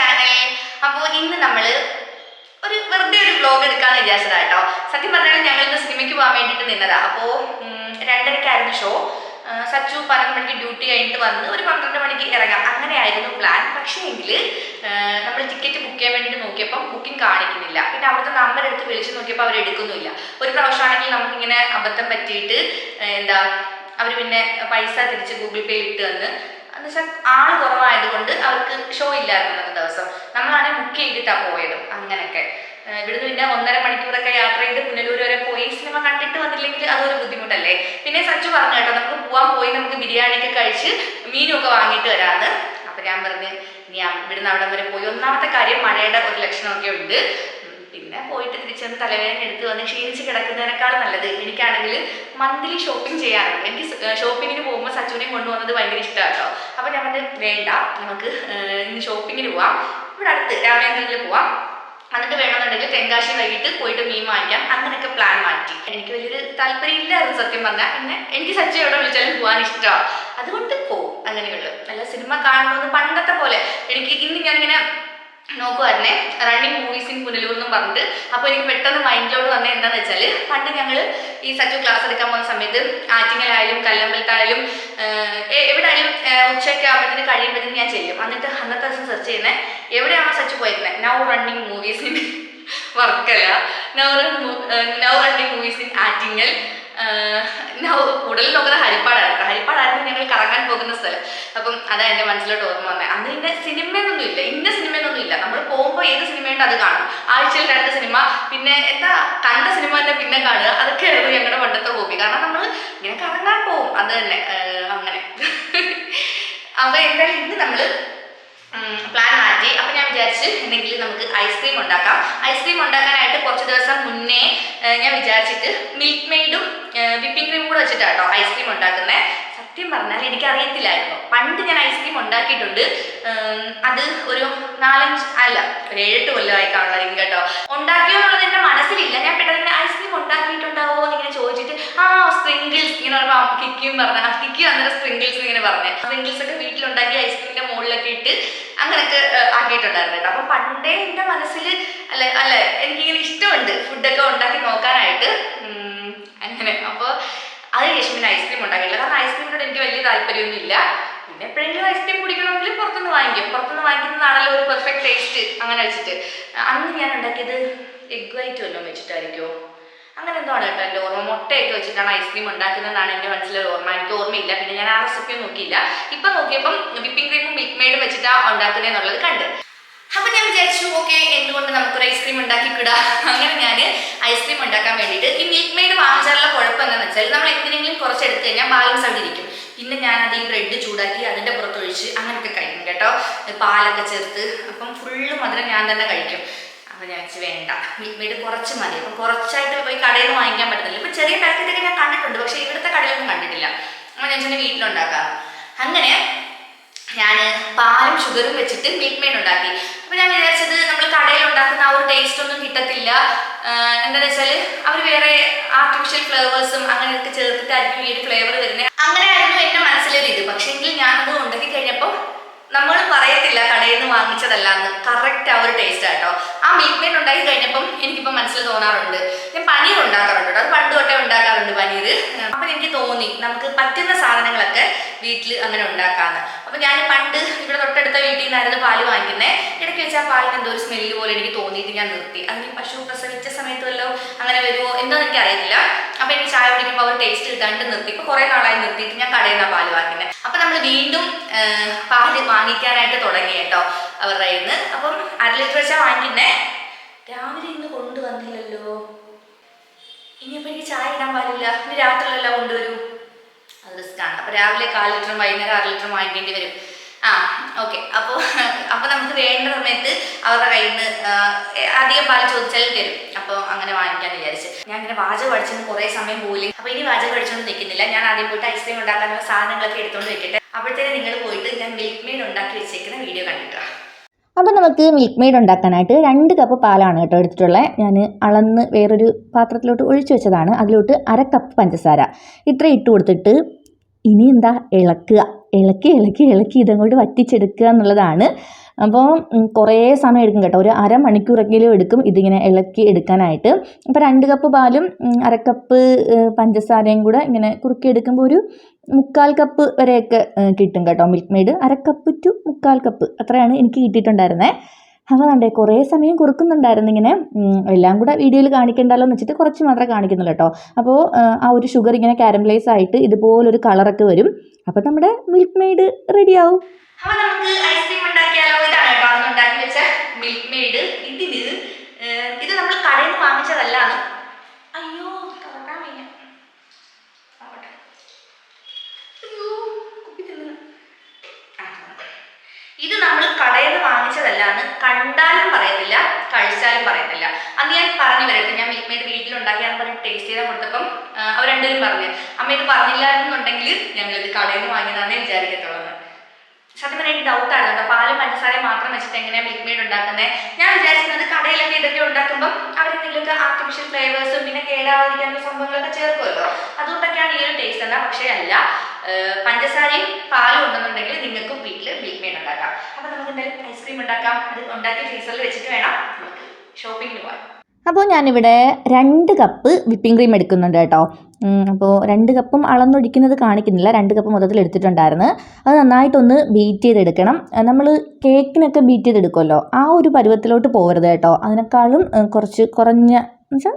Channel അപ്പോൾ ഇന്ന് നമ്മൾ ഒരു വെറുതെ ഒരു വ്ലോഗ് എടുക്കാന്ന് വിചാരിച്ചതാ കേട്ടോ. സത്യം പറഞ്ഞാൽ ഞങ്ങൾ ഇന്ന് സിനിമയ്ക്ക് പോകാൻ വേണ്ടിയിട്ട് നിന്നതാ. അപ്പോൾ രണ്ടരക്കായിരുന്നു ഷോ സച്ചു പന്ത്രണ്ട് മണിക്ക് ഡ്യൂട്ടി കഴിഞ്ഞിട്ട് വന്ന് ഒരു പന്ത്രണ്ട് മണിക്ക് ഇറങ്ങാം. അങ്ങനെയായിരുന്നു പ്ലാൻ പക്ഷേ എങ്കിൽ നമ്മൾ ടിക്കറ്റ് ബുക്ക് ചെയ്യാൻ വേണ്ടിയിട്ട് നോക്കിയപ്പോൾ ബുക്കിംഗ് കാണിക്കുന്നില്ല. പിന്നെ അവിടുത്തെ നമ്പർ എടുത്ത് വിളിച്ച് നോക്കിയപ്പോൾ അവർ എടുക്കുന്നില്ല ഒരു പ്രാവശ്യമാണെങ്കിൽ നമുക്കിങ്ങനെ അബദ്ധം പറ്റിയിട്ട് എന്താ അവർ പിന്നെ പൈസ തിരിച്ച് ഗൂഗിൾ പേയിൽ ഇട്ട് തന്ന് എന്നുവെച്ചാൽ ആൾ കുറവായതുകൊണ്ട് അവർക്ക് ഷോ ഇല്ലായിരുന്നു അന്നത്തെ ദിവസം. നമ്മളാണെങ്കിൽ ബുക്ക് ചെയ്തിട്ടാണ് പോയത് അങ്ങനെയൊക്കെ ഇവിടുന്ന് പിന്നെ ഒന്നര മണിക്കൂറൊക്കെ യാത്ര ചെയ്ത് പുനലൂർ വരെ പോയി. സിനിമ കണ്ടിട്ട് വന്നില്ലെങ്കിൽ അതൊരു ബുദ്ധിമുട്ടല്ലേ? പിന്നെ സച്ചു പറഞ്ഞു കേട്ടോ നമുക്ക് പോവാൻ പോയി നമുക്ക് ബിരിയാണിയൊക്കെ കഴിച്ച് മീനുമൊക്കെ വാങ്ങിയിട്ട് വരാമെന്ന്. അപ്പം ഞാൻ പറഞ്ഞ് ഇനി ഇവിടുന്ന് അവിടെ വരെ പോയി. ഒന്നാമത്തെ കാര്യം മഴയുടെ ഒരു ലക്ഷണമൊക്കെ ഉണ്ട്. പിന്നെ പോയിട്ട് തിരിച്ചു വന്ന് തലവേദന എടുത്ത് വന്ന് ക്ഷീണിച്ച് കിടക്കുന്നതിനേക്കാൾ നല്ലത് എനിക്കാണെങ്കിൽ മന്ത്ലി ഷോപ്പിംഗ് ചെയ്യാറുണ്ട്. എനിക്ക് ഷോപ്പിങ്ങിന് പോകുമ്പോൾ സച്ചുവിനെ കൊണ്ടുപോകുന്നത് ഭയങ്കര ഇഷ്ടമാണ് കേട്ടോ അപ്പോൾ ഞാൻ പറഞ്ഞത് വേണ്ട നമുക്ക് ഇന്ന് ഷോപ്പിങ്ങിന് പോവാം. ഇവിടെ അടുത്ത് രാമേന്ദ്രനിൽ പോവാം. എന്നിട്ട് വേണമെന്നുണ്ടെങ്കിൽ തെങ്കാശി വൈകിട്ട് പോയിട്ട് മീൻ വാങ്ങിക്കാം. അങ്ങനെയൊക്കെ പ്ലാൻ മാറ്റി. എനിക്ക് വലിയൊരു താല്പര്യം ഇല്ലായിരുന്നു സത്യം പറഞ്ഞാൽ പിന്നെ എനിക്ക് സച്ചു എവിടെ വിളിച്ചാലും പോകാൻ ഇഷ്ടമാണ് അതുകൊണ്ട് പോവും അങ്ങനെയുള്ളു. നല്ല സിനിമ കാണണമെന്ന് പണ്ടത്തെ പോലെ. എനിക്ക് ഇന്ന് ഞാനിങ്ങനെ നോക്കുമായിരുന്നേ റണ്ണിങ് മൂവീസ് ഇൻ പുനലൂർ എന്നും പറഞ്ഞിട്ട്. അപ്പോൾ എനിക്ക് പെട്ടെന്ന് മൈൻഡിലോട് വന്ന എന്താന്ന് വെച്ചാൽ പണ്ട് ഞങ്ങൾ ഈ സച്ചു ക്ലാസ് എടുക്കാൻ പോകുന്ന സമയത്ത് ആറ്റിങ്ങലായാലും കല്ലമ്പലത്തായാലും എവിടെയായാലും ഉച്ചയ്ക്ക് ആവുമ്പോഴത്തേന് കഴിയുമ്പോഴത്തേന് ഞാൻ ചെയ്യും. എന്നിട്ട് അന്നത്തെ ദിവസം സെർച്ച് ചെയ്യുന്നത് എവിടെയാണോ സച്ചു പോയിരുന്നത് now running movies in Varkala. Now run now running movies in Attingal. കൂടുതൽ നോക്കുന്നത് ഹരിപ്പാടാണ് ഹരിപ്പാടായിരുന്നു ഞങ്ങൾ കറങ്ങാൻ പോകുന്ന സ്ഥലം. അപ്പം അതാണ് എന്റെ മനസ്സിലോട്ട് ഓർമ്മ വന്നത് അന്ന് ഇന്ന സിനിമയൊന്നും ഇല്ല. ഇന്ന സിനിമയൊന്നും ഇല്ല. നമ്മൾ പോകുമ്പോൾ ഏത് സിനിമയുണ്ട് അത് കാണും. ആഴ്ചയിൽ രണ്ട് സിനിമ പിന്നെ എന്താ കണ്ട സിനിമ തന്നെ പിന്നെ കാണുക. അതൊക്കെയായിരുന്നു ഞങ്ങളുടെ പണ്ടത്തെ ഹോബി. കാരണം നമ്മൾ ഇങ്ങനെ കറങ്ങാൻ പോകും അത് തന്നെ. അങ്ങനെ. അപ്പോൾ എന്തായാലും ഇന്ന് നമ്മൾ പ്ലാൻ മാറ്റി. അപ്പം ഞാൻ വിചാരിച്ചു എന്തെങ്കിലും നമുക്ക് ഐസ്ക്രീം ഉണ്ടാക്കാം. ഐസ്ക്രീം ഉണ്ടാക്കാനായിട്ട് കുറച്ച് ദിവസം മുന്നേ ഞാൻ വിചാരിച്ചിട്ട് മിൽക്ക് മെയ്ഡും വിപ്പിംഗ് ക്രീം കൂടെ വെച്ചിട്ടാണ് കേട്ടോ ഐസ്ക്രീം ഉണ്ടാക്കുന്നത് സത്യം പറഞ്ഞാൽ എനിക്ക് അറിയത്തില്ലായിരുന്നു പണ്ട് ഞാൻ ഐസ്ക്രീം ഉണ്ടാക്കിയിട്ടുണ്ട്. അത് ഒരു നാലഞ്ച് അല്ല ഒരു ഏഴെട്ട് കൊല്ലമായി കാണുമായിരിക്കും കേട്ടോ ഉണ്ടാക്കിയോ എന്നുള്ളത് എന്റെ മനസ്സിലില്ല. ഞാൻ പെട്ടെന്ന് ഐസ്ക്രീം ഉണ്ടാക്കിയിട്ടുണ്ടാവോ ചോദിച്ചിട്ട് ആ സ്പ്രിങ്കിൾസ് ഇങ്ങനെ പറയുമ്പോൾ കിക്കിയും പറഞ്ഞ ആ കിക്കി അന്നേരം സ്പ്രിങ്കിൾസ് ഇങ്ങനെ പറഞ്ഞു. സ്പ്രിങ്കിൾസ് ഒക്കെ വീട്ടിലുണ്ടാക്കി ഐസ്ക്രീമിന്റെ മുകളിലൊക്കെ ഇട്ട് അങ്ങനെയൊക്കെ ആക്കിയിട്ടുണ്ടായിരുന്നു അപ്പം പണ്ടേ എന്റെ മനസ്സിൽ അല്ല അല്ല എനിക്കിങ്ങനെ ഇഷ്ടമുണ്ട് ഫുഡൊക്കെ ഉണ്ടാക്കി നോക്കാനായിട്ട്. അങ്ങനെ. അപ്പോൾ അത് പിന്നെ ഐസ്ക്രീം ഉണ്ടാക്കിയില്ല കാരണം ഐസ്ക്രീമിനോട് എനിക്ക് വലിയ താല്പര്യമൊന്നുമില്ല. പിന്നെ എപ്പോഴെങ്കിലും ഐസ്ക്രീം കുടിക്കണമെങ്കിൽ പുറത്തുനിന്ന് വാങ്ങിക്കും. പുറത്തുനിന്ന് വാങ്ങിക്കുന്നതാണല്ലോ ഒരു പെർഫെക്റ്റ് ടേസ്റ്റ് അങ്ങനെ വെച്ചിട്ട്. അന്ന് ഞാൻ ഉണ്ടാക്കിയത് എഗ് വൈറ്റ് വല്ലതും വെച്ചിട്ടായിരിക്കുമോ അങ്ങനെ എന്തോ ആണ് കേട്ടോ എന്റെ ഓർമ്മ. മുട്ടയൊക്കെ വെച്ചിട്ടാണ് ഐസ്ക്രീം ഉണ്ടാക്കുന്നതെന്നാണ് എന്റെ മനസ്സിലൊരു ഓർമ്മ. എനിക്ക് ഓർമ്മയില്ല. പിന്നെ ഞാൻ ആ റെസിപ്പി നോക്കിയില്ല. ഇപ്പം നോക്കിയപ്പം വിപ്പിംഗ് ക്രീമും മിൽക്ക് മെയ്ഡും വെച്ചിട്ടാണ് ഉണ്ടാക്കുന്നതെന്നുള്ളത് കണ്ട്. അപ്പൊ ഞാൻ വിചാരിച്ചു ഓക്കെ എന്തുകൊണ്ട് നമുക്കൊരു ഐസ്ക്രീം ഉണ്ടാക്കി കിടാ അങ്ങനെ ഞാൻ ഐസ്ക്രീം ഉണ്ടാക്കാൻ വേണ്ടിയിട്ട് ഈ മിൽക്ക് മെയ്ഡ് വാങ്ങിച്ചാലുള്ള കുഴപ്പം എന്താണെന്ന് വെച്ചാൽ നമ്മൾ എന്തിനെങ്കിലും കുറച്ച് എടുത്തു കഴിഞ്ഞാൽ ബാലൻസ് അവിടെ ഇരിക്കും. പിന്നെ ഞാൻ അത് ഈ ബ്രെഡ് ചൂടാക്കി അതിന്റെ പുറത്തൊഴിച്ച് അങ്ങനെയൊക്കെ കഴിക്കും കേട്ടോ. പാലൊക്കെ ചേർത്ത് അപ്പം ഫുള്ള് മധുരം ഞാൻ തന്നെ കഴിക്കും. അപ്പം ഞാൻ വെച്ച് വേണ്ട. മിൽക്ക് മെയ്ഡ് കുറച്ച് മതി. അപ്പം കുറച്ചായിട്ട് പോയി കടയിൽ നിന്ന് വാങ്ങിക്കാൻ പറ്റത്തില്ല. ഇപ്പം ചെറിയ പാക്കറ്റൊക്കെ ഞാൻ കണ്ടിട്ടുണ്ട്. പക്ഷേ ഇവിടുത്തെ കടയിലൊന്നും കണ്ടിട്ടില്ല. അപ്പം ഞാൻ ചെന്ന് വീട്ടിലുണ്ടാക്കാം. അങ്ങനെ ഞാൻ പാലും ഷുഗറും വെച്ചിട്ട് മിൽക്ക് മെയ്ഡ് ഉണ്ടാക്കി. അപ്പോൾ ഞാൻ വിചാരിച്ചത് നമ്മൾ കടയിൽ ഉണ്ടാക്കുന്ന ആ ഒരു ടേസ്റ്റ് ഒന്നും കിട്ടത്തില്ല. എന്താണെന്ന് വെച്ചാൽ അവർ വേറെ ആർട്ടിഫിഷ്യൽ ഫ്ലേവേഴ്സും അങ്ങനെയൊക്കെ ചേർത്തിട്ടായിരിക്കും ഈ ഒരു ഫ്ലേവർ വരുന്നത് അങ്ങനെയായിരുന്നു എന്റെ മനസ്സിലൊരു ഇത് പക്ഷേങ്കിൽ ഞാനത് ഉണ്ടാക്കി കഴിഞ്ഞപ്പോൾ നമ്മൾ പറയത്തില്ല കടയിൽ നിന്ന് വാങ്ങിച്ചതല്ല എന്ന് കറക്റ്റ് ആ ഒരു ടേസ്റ്റ് ആട്ടോ ആ മിൽക്ക് മെയ്ഡ് ഉണ്ടാക്കി കഴിഞ്ഞപ്പം എനിക്കിപ്പോൾ മനസ്സിൽ തോന്നാറുണ്ട്. ഞാൻ പനീർ ഉണ്ടാക്കാറുണ്ട് അത് പണ്ട് തൊട്ടേ ഉണ്ടാക്കാറുണ്ട് പനീർ. അപ്പം എനിക്ക് തോന്നി നമുക്ക് പറ്റുന്ന സാധനങ്ങളൊക്കെ വീട്ടിൽ അങ്ങനെ ഉണ്ടാക്കാമെന്ന് അപ്പം ഞാൻ പണ്ട് ഇവിടെ വീട്ടിൽ നിന്നായിരുന്നു പാൽ വാങ്ങിക്കുന്നത് ഇടയ്ക്ക് വെച്ചാൽ പാലിന് എന്തോ ഒരു സ്മെല്ല് പോലെ എനിക്ക് തോന്നിയിട്ട് ഞാൻ നിർത്തി. അതിന് പശു പ്രസവിച്ച സമയത്ത് വല്ലതും അങ്ങനെ വരുമോ എന്താണെന്ന് എനിക്ക് അറിയത്തില്ല അപ്പൊ എനിക്ക് ചായ കുടിക്കുമ്പോൾ അവർ ടേസ്റ്റ് കിട്ടാണ്ട് നിർത്തി. ഇപ്പൊ കുറെ നാളായി നിർത്തിയിട്ട് ഞാൻ കടയിൽ നിന്നാണ് പാൽ വാങ്ങിക്കുന്നത് അപ്പൊ നമ്മൾ വീണ്ടും പാൽ പാൽ വാങ്ങിക്കാനായിട്ട് തുടങ്ങി കേട്ടോ അവരുടെ കയ്യിൽ നിന്ന്. അപ്പം അര ലിറ്റർ വെച്ചാൽ വാങ്ങിക്കുന്നേ. രാവിലെ ഇന്ന് കൊണ്ടുവന്നില്ലല്ലോ. ഇനിയിപ്പോ എനിക്ക് ചായ ഇടാൻ പാടില്ല. ഇനി രാത്രിയിലെല്ലാം കൊണ്ടുവരൂ? അത് റിസ്ക്കാണ് അപ്പൊ രാവിലെ കാൽ ലിറ്ററും വൈകുന്നേരം അര ലിറ്ററും വാങ്ങിക്കേണ്ടി വരും. ആ ഓക്കെ അപ്പോൾ അപ്പോൾ നമുക്ക് വേണ്ട സമയത്ത് അവരുടെ കയ്യിൽ നിന്ന് അധികം പാൽ ചോദിച്ചാൽ തരും. അപ്പോൾ അങ്ങനെ വാങ്ങിക്കാൻ വിചാരിച്ച്. ഞാൻ ഇങ്ങനെ വാചകം പഠിച്ചെന്ന് കുറേ സമയം പോയില്ല? അപ്പോൾ ഇനി വാചകം പഠിച്ചൊന്നും നിൽക്കുന്നില്ല. ഞാൻ ആദ്യം പോയിട്ട് ഐസ്ക്രീം ഉണ്ടാക്കാനുള്ള സാധനങ്ങളൊക്കെ എടുത്തുകൊണ്ട് വെക്കട്ടെ. അപ്പോഴത്തേനും നിങ്ങൾ പോയിട്ട് ഞാൻ മിൽക്ക് മെയ്ഡ് ഉണ്ടാക്കി വെച്ചേക്കുന്ന വീഡിയോ കണ്ടിട്ടാ അപ്പോൾ നമുക്ക് മിൽക്ക് മെയ്ഡ് ഉണ്ടാക്കാനായിട്ട് രണ്ട് കപ്പ് പാലാണ് കേട്ടോ എടുത്തിട്ടുള്ളത് ഞാൻ അളന്ന് വേറൊരു പാത്രത്തിലോട്ട് ഒഴിച്ചു വെച്ചതാണ്. അതിലോട്ട് അര കപ്പ് പഞ്ചസാര. ഇത്ര ഇട്ട് കൊടുത്തിട്ട് ഇനി എന്താ ഇളക്കുക ഇളക്കി ഇളക്കി ഇളക്കി ഇതങ്ങോട്ട് വറ്റിച്ചെടുക്കുക എന്നുള്ളതാണ്. അപ്പോൾ കുറേ സമയം എടുക്കും കേട്ടോ. ഒരു അരമണിക്കൂറെങ്കിലും എടുക്കും ഇതിങ്ങനെ ഇളക്കി എടുക്കാനായിട്ട്. അപ്പോൾ രണ്ട് കപ്പ് പാലും അരക്കപ്പ് അര കപ്പ് പഞ്ചസാരയും കൂടെ ഇങ്ങനെ കുറുക്കി എടുക്കുമ്പോൾ ഒരു മുക്കാൽ കപ്പ് വരെയൊക്കെ കിട്ടും കേട്ടോ മിൽക്ക് മെയ്ഡ്. അരക്കപ്പ് കപ്പ് ടു മുക്കാൽ കപ്പ് അത്രയാണ് എനിക്ക് കിട്ടിയിട്ടുണ്ടായിരുന്നത് അപ്പോൾ കണ്ടേ കുറേ സമയം കുറുക്കുന്നുണ്ടായിരുന്നു ഇങ്ങനെ. എല്ലാം കൂടെ വീഡിയോയിൽ കാണിക്കണ്ടല്ലോ എന്ന് വെച്ചിട്ട് കുറച്ച് മാത്രമേ കാണിക്കുന്നുള്ളൂ കേട്ടോ. അപ്പോൾ ആ ഒരു ഷുഗർ ഇങ്ങനെ കാരമലൈസ് ആയിട്ട് ഇതുപോലൊരു കളറൊക്കെ വരും. അപ്പോൾ നമ്മുടെ മിൽക്ക് മെയ്ഡ് റെഡിയാവും ആവും. ഇത് നമ്മൾ കടയിൽ നിന്ന് വാങ്ങിച്ചതല്ലാന്ന് കണ്ടാലും പറയത്തില്ല കഴിച്ചാലും പറയത്തില്ല അന്ന് ഞാൻ പറഞ്ഞു വരട്ടെ ഞാൻ മിൽക്ക് മെയ്ഡ് വീട്ടിലുണ്ടാക്കിയാന്ന് പറഞ്ഞ് ടേസ്റ്റ് ചെയ്താൽ കൊടുത്തപ്പം അവർ രണ്ടുപേരും പറഞ്ഞു അമ്മ ഇത് പറഞ്ഞില്ലായിരുന്നുണ്ടെങ്കിൽ ഞങ്ങൾ ഇത് കടയിൽ നിന്ന് വാങ്ങിയതാണെന്നേ വിചാരിക്കത്തുള്ളൂ. സത്യം പറഞ്ഞാൽ എനിക്ക് ഡൗട്ട് ആണ് കേട്ടോ പഞ്ചസാരയും മാത്രം വെച്ചിട്ട് എങ്ങനെയാണ് മിൽക്ക് മെയ്ഡ് ഉണ്ടാക്കുന്നത് ഞാൻ വിചാരിക്കുന്നത് കടയിലൊക്കെ ഇതൊക്കെ ഉണ്ടാക്കുമ്പോൾ അവർ അവരെന്തെങ്കിലുമൊക്കെ ആർട്ടിഫിഷ്യൽ ഫ്ലേവേഴ്സും പിന്നെ കേടാവാതിരിക്കാനുള്ള സംഭവങ്ങളൊക്കെ ചേർക്കുമല്ലോ. അതുകൊണ്ടൊക്കെയാണ് ഈ ഒരു ടേസ്റ്റ് എന്നാൽ പക്ഷേ അല്ല. പഞ്ചസാരയും പാലും ഉണ്ടെന്നുണ്ടെങ്കിൽ നിങ്ങൾക്കും വീട്ടിൽ മിൽക്ക് മെയ്ഡ് ഉണ്ടാക്കാം. അപ്പോൾ നമുക്ക് എന്തായാലും ഐസ്ക്രീം ഉണ്ടാക്കാം. അത് ഉണ്ടാക്കി ഫ്രീസറിൽ വെച്ചിട്ട് വേണം നമുക്ക് ഷോപ്പിങ്ങിന് പോകാൻ. അപ്പോൾ ഞാനിവിടെ രണ്ട് കപ്പ് വിപ്പിംഗ് ക്രീം എടുക്കുന്നുണ്ട് കേട്ടോ. അപ്പോൾ രണ്ട് കപ്പും അളന്നൊഴിക്കുന്നത് കാണിക്കുന്നില്ല. രണ്ട് കപ്പ് മൊത്തത്തിൽ എടുത്തിട്ടുണ്ടായിരുന്നു. അത് നന്നായിട്ടൊന്ന് ബീറ്റ് ചെയ്തെടുക്കണം. നമ്മൾ കേക്കിനൊക്കെ ബീറ്റ് ചെയ്തെടുക്കുമല്ലോ. ആ ഒരു പരുവത്തിലോട്ട് പോകരുത് കേട്ടോ. അതിനേക്കാളും കുറച്ച് കുറഞ്ഞ എന്നുവെച്ചാൽ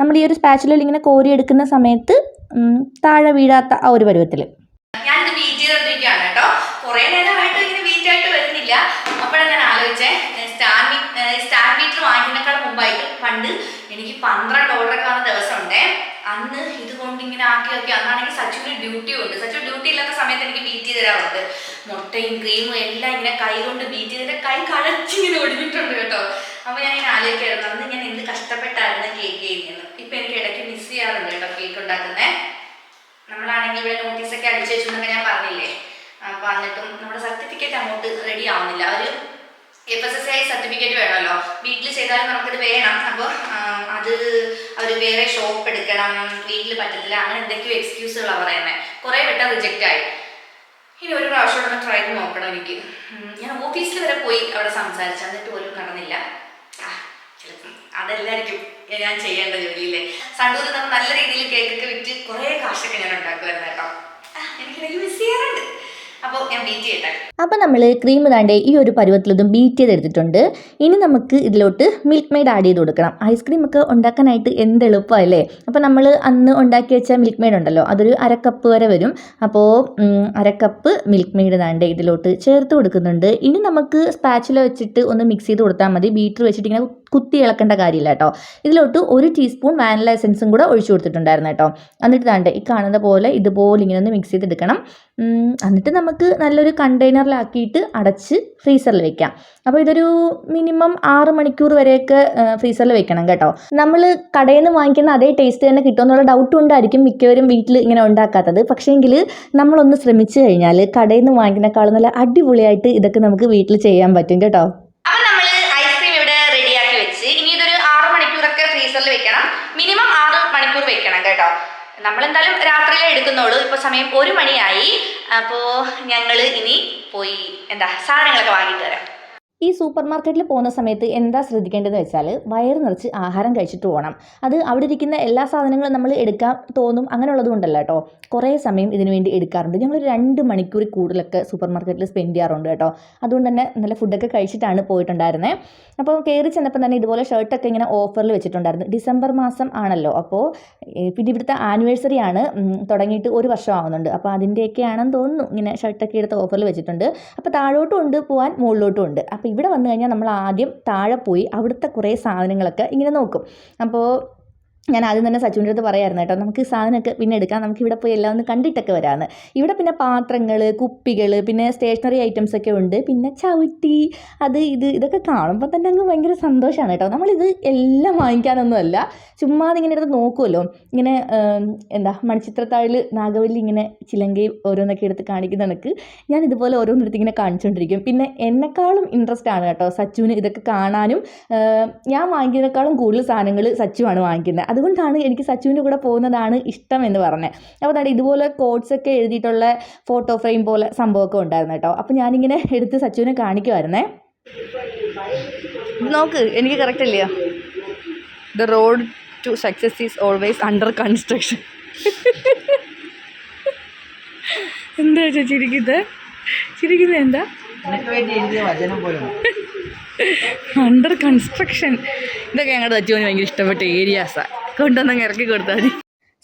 നമ്മൾ ഈ ഒരു സ്പാച്ചിലിൽ ഇങ്ങനെ കോരി എടുക്കുന്ന സമയത്ത് താഴെ വീഴാത്ത ആ ഒരു പരുവത്തിൽ ഞാനിത് ബീറ്റ് കേട്ടോ. ആയിട്ട് വരുന്നില്ല. ഞാൻ മുമ്പായിട്ട്. പണ്ട് എനിക്ക് പന്ത്രണ്ട് ഓർഡറൊക്കെ വന്ന ദിവസമുണ്ടേ അന്ന് ഇത് കൊണ്ട് ആക്കി അന്നാണെങ്കിൽ സച്ചുവിന് ഡ്യൂട്ടി ഉണ്ട്. സച്ചു ഡ്യൂട്ടി ഇല്ലാത്ത സമയത്ത് എനിക്ക് ബീറ്റ് ചെയ്ത് തരാറുണ്ട് മുട്ടയും ക്രീമും എല്ലാം ഇങ്ങനെ കൈ കൊണ്ട് ബീറ്റ് ചെയ്തിട്ട് കൈ കഴച്ചിങ്ങനെ ഒടിഞ്ഞിട്ടുണ്ട് കേട്ടോ. അപ്പോൾ ഞാൻ ഇങ്ങനെ ആലോചിക്കായിരുന്നു. അന്ന് ഞാൻ എന്ത് കഷ്ടപ്പെട്ടായിരുന്നു കേക്ക് ചെയ്യുന്നത് ഇപ്പം എനിക്ക് ഇടയ്ക്ക് മിസ് ചെയ്യാറുണ്ട് കേട്ടോ കേക്ക് ഉണ്ടാക്കുന്നേ. നമ്മളാണെങ്കിൽ ഇവിടെ നോട്ടീസ് ഒക്കെ അടിച്ചു വെച്ചിട്ടുണ്ടെന്ന് ഞാൻ പറഞ്ഞില്ലേ? അപ്പൊ എന്നിട്ടും നമ്മുടെ സർട്ടിഫിക്കറ്റ് അങ്ങോട്ട് റെഡി ആവുന്നില്ല. ഒരു F S S I certificate വേണമല്ലോ. വീട്ടിൽ ചെയ്താലും നമുക്കത് വേണം. അപ്പോൾ അത് അവർ വേറെ ഷോപ്പ് എടുക്കണം വീട്ടിൽ പറ്റത്തില്ല അങ്ങനെ എന്തൊക്കെയോ എക്സ്ക്യൂസുകളാണ് പറയുന്നത് കുറേ വട്ടം റിജക്റ്റ് ആയി. ഇനി ഒരു പ്രാവശ്യം ഒന്ന് ട്രൈ ചെയ്ത് നോക്കണം എനിക്ക്. ഞാൻ ഓഫീസിൽ വരെ പോയി അവിടെ സംസാരിച്ചു എന്നിട്ട് പോലും നടന്നില്ല. അതെല്ലായിരിക്കും ഞാൻ ചെയ്യേണ്ട ജോലിയില്ലേ? സണ്ടൂരിൽ നമ്മൾ നല്ല രീതിയിൽ കേക്കൊക്കെ വിറ്റ് കുറേ കാശൊക്കെ ഞാൻ ഉണ്ടാക്കുമായിരുന്നു കേട്ടോ. എനിക്ക് മിസ് ചെയ്യാറുണ്ട്. അപ്പോൾ ഞാൻ ബീറ്റ് അപ്പോൾ നമ്മൾ ക്രീം താണ്ടേ ഈ ഒരു പരുവത്തിലതും ബീറ്റ് ചെയ്തെടുത്തിട്ടുണ്ട് ഇനി നമുക്ക് ഇതിലോട്ട് മിൽക്ക് മെയ്ഡ് ആഡ് ചെയ്ത് കൊടുക്കണം. ഐസ്ക്രീം ഒക്കെ ഉണ്ടാക്കാനായിട്ട് എന്ത് എളുപ്പമല്ലേ അപ്പോൾ നമ്മൾ അന്ന് ഉണ്ടാക്കി വെച്ച മിൽക്ക് മെയ്ഡ് ഉണ്ടല്ലോ അതൊരു അരക്കപ്പ് വരെ വരും. അപ്പോൾ അരക്കപ്പ് മിൽക്ക് മെയ്ഡ് താണ്ടേ ഇതിലോട്ട് ചേർത്ത് കൊടുക്കുന്നുണ്ട്. ഇനി നമുക്ക് സ്പാച്ചില വെച്ചിട്ട് ഒന്ന് മിക്സ് ചെയ്ത് കൊടുത്താൽ മതി. ബീറ്റർ വെച്ചിട്ട് ഇങ്ങനെ കുത്തി ഇളക്കേണ്ട കാര്യമില്ല കേട്ടോ. ഇതിലോട്ട് ഒരു ടീസ്പൂൺ വാനില എസൻസും കൂടെ ഒഴിച്ചു കൊടുത്തിട്ടുണ്ടായിരുന്നു കേട്ടോ. എന്നിട്ട് താണ്ടേ ഈ കാണുന്ന പോലെ ഇതുപോലെ ഇങ്ങനെ ഒന്ന് മിക്സ് ചെയ്തെടുക്കണം. എന്നിട്ട് നമുക്ക് നല്ലൊരു കണ്ടെയ്നറിലാക്കിയിട്ട് അടച്ച് ഫ്രീസറിൽ വെക്കാം. അപ്പോൾ ഇതൊരു മിനിമം ആറ് മണിക്കൂർ വരെയൊക്കെ ഫ്രീസറിൽ വെക്കണം കേട്ടോ. നമ്മൾ കടയിൽ നിന്ന് വാങ്ങിക്കുന്ന അതേ ടേസ്റ്റ് തന്നെ കിട്ടുമെന്നുള്ള ഡൗട്ട് കൊണ്ടായിരിക്കും മിക്കവരും വീട്ടിൽ ഇങ്ങനെ ഉണ്ടാക്കാത്തത്. പക്ഷേങ്കിൽ നമ്മളൊന്ന് ശ്രമിച്ചു കഴിഞ്ഞാൽ കടയിൽ നിന്ന് വാങ്ങിക്കുന്നേക്കാളും നല്ല അടിപൊളിയായിട്ട് ഇതൊക്കെ നമുക്ക് വീട്ടിൽ ചെയ്യാൻ പറ്റും കേട്ടോ. ഫ്രീസറിൽ വെക്കണം. മിനിമം ആറ് മണിക്കൂർ വെക്കണം കേട്ടോ. നമ്മളെന്തായാലും രാത്രിയിലേ എടുക്കുന്നുള്ളൂ. ഇപ്പോൾ സമയം ഒരു മണിയായി. അപ്പോൾ ഞങ്ങൾ ഇനി പോയി എന്താ സാധനങ്ങളൊക്കെ വാങ്ങിയിട്ട് വരാം. ഈ സൂപ്പർ മാർക്കറ്റിൽ പോകുന്ന സമയത്ത് എന്താ ശ്രദ്ധിക്കേണ്ടതെന്ന് വെച്ചാൽ വയറ് നിറച്ച് ആഹാരം കഴിച്ചിട്ട് പോകണം. അത് അവിടെ ഇരിക്കുന്ന എല്ലാ സാധനങ്ങളും നമ്മൾ എടുക്കാൻ തോന്നും അങ്ങനെയുള്ളത് കൊണ്ടല്ല കേട്ടോ. കുറേ സമയം ഇതിനു വേണ്ടി എടുക്കാറുണ്ട്. ഞങ്ങൾ രണ്ട് മണിക്കൂർ കൂടുതലൊക്കെ സൂപ്പർ മാർക്കറ്റിൽ സ്പെൻഡ് ചെയ്യാറുണ്ട് കേട്ടോ. അതുകൊണ്ട് തന്നെ നല്ല ഫുഡൊക്കെ കഴിച്ചിട്ടാണ് പോയിട്ടുണ്ടായിരുന്നത് അപ്പോൾ കയറി ചെന്നപ്പോൾ തന്നെ ഇതുപോലെ ഷർട്ടൊക്കെ ഇങ്ങനെ ഓഫറിൽ വെച്ചിട്ടുണ്ടായിരുന്നു. ഡിസംബർ മാസം ആണല്ലോ. അപ്പോൾ പിന്നെ ഇവിടുത്തെ ആനിവേഴ്സറി ആണ് തുടങ്ങിയിട്ട് ഒരു വർഷം ആവുന്നുണ്ട്. അപ്പോൾ അതിന്റെയൊക്കെ ആണെന്ന് തോന്നുന്നു. ഇങ്ങനെ ഷർട്ടൊക്കെ എടുത്ത് ഓഫറിൽ വെച്ചിട്ടുണ്ട്. അപ്പോൾ താഴോട്ടും ഉണ്ട് പോകാൻ മുകളിലോട്ടും ഉണ്ട്. അപ്പോൾ ഇവിടെ വന്നു കഴിഞ്ഞാൽ നമ്മൾ ആദ്യം താഴെ പോയി അവിടുത്തെ കുറേ സാധനങ്ങളൊക്കെ ഇങ്ങനെ നോക്കും. അപ്പോൾ ഞാൻ ആദ്യം തന്നെ സച്ചുവിന്റെ അടുത്ത് പറയായിരുന്നു കേട്ടോ നമുക്ക് സാധനമൊക്കെ പിന്നെ എടുക്കാം നമുക്ക് ഇവിടെ പോയി എല്ലാം ഒന്ന് കണ്ടിട്ടൊക്കെ വരാമെന്ന്. ഇവിടെ പിന്നെ പാത്രങ്ങൾ കുപ്പികൾ പിന്നെ സ്റ്റേഷനറി ഐറ്റംസ് ഒക്കെ ഉണ്ട് പിന്നെ ചവിട്ടി അത് ഇത് ഇതൊക്കെ കാണുമ്പോൾ തന്നെ അങ്ങ് ഭയങ്കര സന്തോഷമാണ് കേട്ടോ. നമ്മളിത് എല്ലാം വാങ്ങിക്കാനൊന്നുമല്ല ചുമ്മാ ഇങ്ങനെ എടുത്ത് നോക്കുമല്ലോ ഇങ്ങനെ എന്താ മണിച്ചിത്രത്താഴിൽ നാഗവല്ലി ഇങ്ങനെ ചിലങ്കയും ഓരോന്നൊക്കെ എടുത്ത് കാണിക്കുന്ന കണക്ക് ഞാൻ ഇതുപോലെ ഓരോന്നെടുത്ത് ഇങ്ങനെ കാണിച്ചുകൊണ്ടിരിക്കും പിന്നെ എന്നെക്കാളും ഇൻട്രസ്റ്റ് ആണ് കേട്ടോ സച്ചുവിന് ഇതൊക്കെ കാണാനും ഞാൻ വാങ്ങിക്കുന്നതിനേക്കാളും കൂടുതൽ സാധനങ്ങൾ സച്ചുവാണ് വാങ്ങിക്കുന്നത് അതുകൊണ്ടാണ് എനിക്ക് സച്ചുവിന്റെ കൂടെ പോകുന്നതാണ് ഇഷ്ടം എന്ന് പറഞ്ഞത്. അപ്പോൾ അതാണ് ഇതുപോലെ കോഡ്സൊക്കെ എഴുതിയിട്ടുള്ള ഫോട്ടോ ഫ്രെയിം പോലെ സംഭവമൊക്കെ ഉണ്ടായിരുന്നു കേട്ടോ. അപ്പോൾ ഞാനിങ്ങനെ എടുത്ത് സച്ചുവിനെ കാണിക്കുമായിരുന്നേ നോക്ക് എനിക്ക് കറക്റ്റ് അല്ലയോ? The road to success is always under construction എന്താ വെച്ചാൽ ചിരിക്കുന്നത് ചിരിക്കുന്നത് എന്താ? അണ്ടർ കൺസ്ട്രക്ഷൻ ഇതൊക്കെ ഞങ്ങളുടെ സച്ചുവിന് ഭയങ്കര ഇഷ്ടപ്പെട്ട ഏരിയാസാണ് കൊണ്ടുവന്നങ്ങ് ഇറക്കി കൊടുത്താൽ മതി.